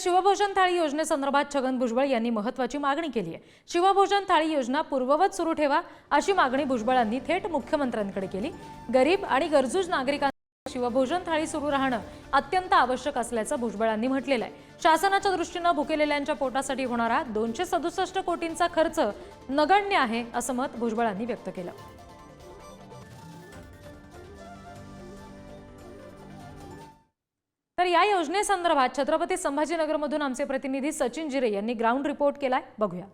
शिवभोजन थाळी योजनेसंदर्भात छगन भुजबळ यांनी महत्वाची मागणी केली आहे. शिवभोजन थाळी योजना पूर्ववत सुरू ठेवा अशी मागणी भुजबळांनी थेट मुख्यमंत्र्यांकडे केली. गरीब आणि गरजूज नागरिकांना शिवभोजन थाळी सुरू राहणं अत्यंत आवश्यक असल्याचं भुजबळांनी म्हटलेलं आहे. शासनाच्या दृष्टीनं भुकेलेल्यांच्या पोटासाठी होणारा दोनशे सदुसष्ट कोटींचा खर्च नगण्य आहे असं मत भुजबळांनी व्यक्त केलं. या योजनेसंदर्भात छत्रपती संभाजीनगरमधून आमचे प्रतिनिधी सचिन जिरे यांनी ग्राउंड रिपोर्ट केलाय. बघूया.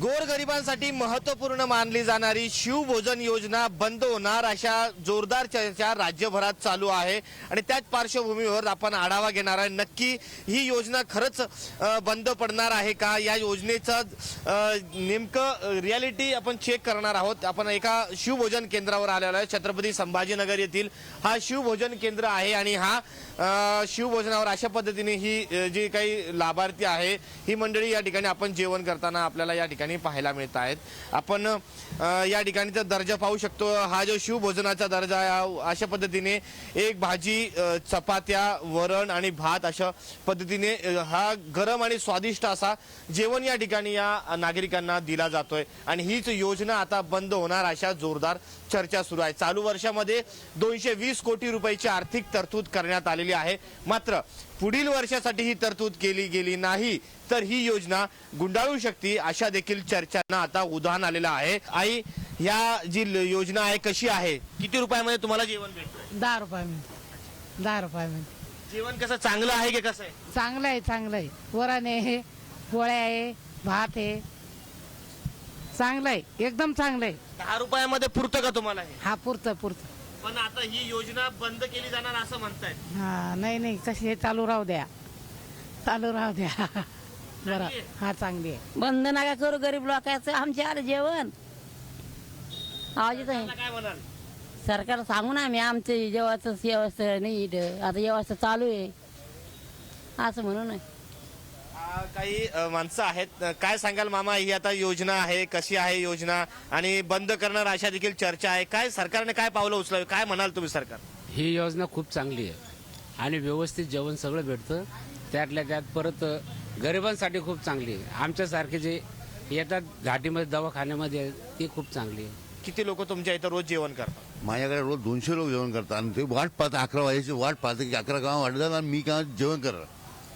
गोरगरिबांसाठी महत्त्वपूर्ण मानली जाणारी शिवभोजन योजना बंद होणार अशा जोरदार चर्चा राज्यभरात चालू आहे. आणि त्याच पार्श्वभूमीवर आपण आढावा घेणार आहे. नक्की ही योजना खरंच बंद पडणार आहे का? या योजनेचं नेमकं रियालिटी आपण चेक करणार आहोत. आपण एका शिवभोजन केंद्रावर आलेलो आहे. छत्रपती संभाजीनगर येथील हा शिवभोजन केंद्र आहे आणि हा शिवभोजनावर अशा पद्धतीने ही जी काही लाभार्थी आहे ही मंडळी या ठिकाणी आपण जेवण करताना आपल्याला या ठिकाणी पाहायला मिळत आहेत. आपण या ठिकाणीचा दर्जा पाहू शकतो. हा जो शिवभोजनाचा दर्जा आहे, अशा पद्धतीने एक भाजी चपात्या वरण आणि भात अशा पद्धतीने हा गरम आणि स्वादिष्ट असा जेवण या ठिकाणी या नागरिकांना दिला जातोय. आणि हीच योजना आता बंद होणार अशा जोरदार चर्चा सुरू आहे. चालू वर्षामध्ये दोनशे वीस कोटी रुपयाची आर्थिक तरतूद करण्यात आलेली आहे. मात्र पुढील वर्षासाठी ही तरतूद केली गेली नाही तर ही योजना गुंडाळू शकते अशा देखील चर्चांना आता उधाण आलेलं आहे. आई या जी योजना आहे कशी आहे? किती रुपयामध्ये तुम्हाला जेवण भेटतंय? दहा रुपयामध्ये. दहा रुपयामध्ये. जेवण कसं चांगलं आहे की कसं आहे? चांगलं आहे चांगलं आहे. वरण आहे पोळ्या आहे भात आहे. चांगलं आहे एकदम चांगलं आहे. दहा रुपयामध्ये पुरतं का तुम्हाला हे? हा पुरतं पुरतं. पण आता ही योजना बंद केली जाणार असं म्हणतायत. हा नाही नाही तशी हे चालू राहू द्या. चालू राहू द्या. बरं? हा चांगली आहे. बंद नका करू गरीब लोकांचं. आमचे आलं जेवण. आवाज येत आहे काय म्हणाल? सरकार सांगू ना आम्ही आमचं जेवायचं व्यवस्था नाही इथं. आता व्यवस्था चालू आहे. असं म्हणू ना आ, काही अ, माणसं आहेत. अ, काय सांगाल मामा? ही आता योजना आहे कशी आहे योजना? आणि बंद करणार अशा देखील चर्चा आहे. काय सरकारने काय पावलं उचलावी? काय म्हणाल तुम्ही सरकार? ही योजना खूप चांगली आहे. आणि व्यवस्थित जेवण सगळं भेटतं. त्यातल्या त्यात परत गरिबांसाठी खूप चांगली आहे. आमच्यासारखे जे येतात घाटीमध्ये दवाखान्यामध्ये ती खूप चांगली आहे. किती लोक तुमच्या इथं रोज जेवण करतात? माझ्याकडे रोज दोनशे लोक जेवण करतात. आणि ते वाट पाहतात अकरा वाजायची वाट पाहतात की अकरा गाव वाढतात आणि मी काय जेवण करणार?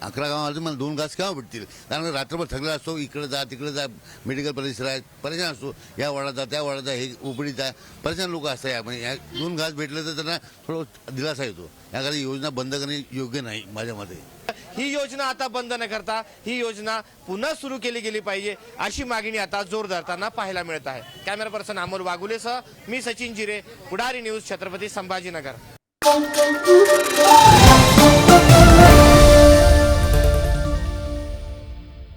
अकरा गाव आलं मला दोन घास केव्हा भेटतील? कारण रात्रभर थकला असतो इकडे जा तिकडे जा मेडिकल परिसर आहे परेशान असतो. या वाड्यात जा त्या वाड्यात जा हे उपडीत जा परेशान लोक असतात या. म्हणजे या दोन घास भेटले तर त्यांना थोडं दिलासा येतो. याकडे योजना बंद करणे योग्य नाही माझ्या मते. ही योजना आता बंद न करता ही योजना पुन्हा सुरू केली गेली पाहिजे अशी मागणी आता जोर धरताना पाहायला मिळत आहे. कॅमेरा पर्सन अमोल वागुलेसह मी सचिन जिरे पुढारी न्यूज छत्रपती संभाजीनगर.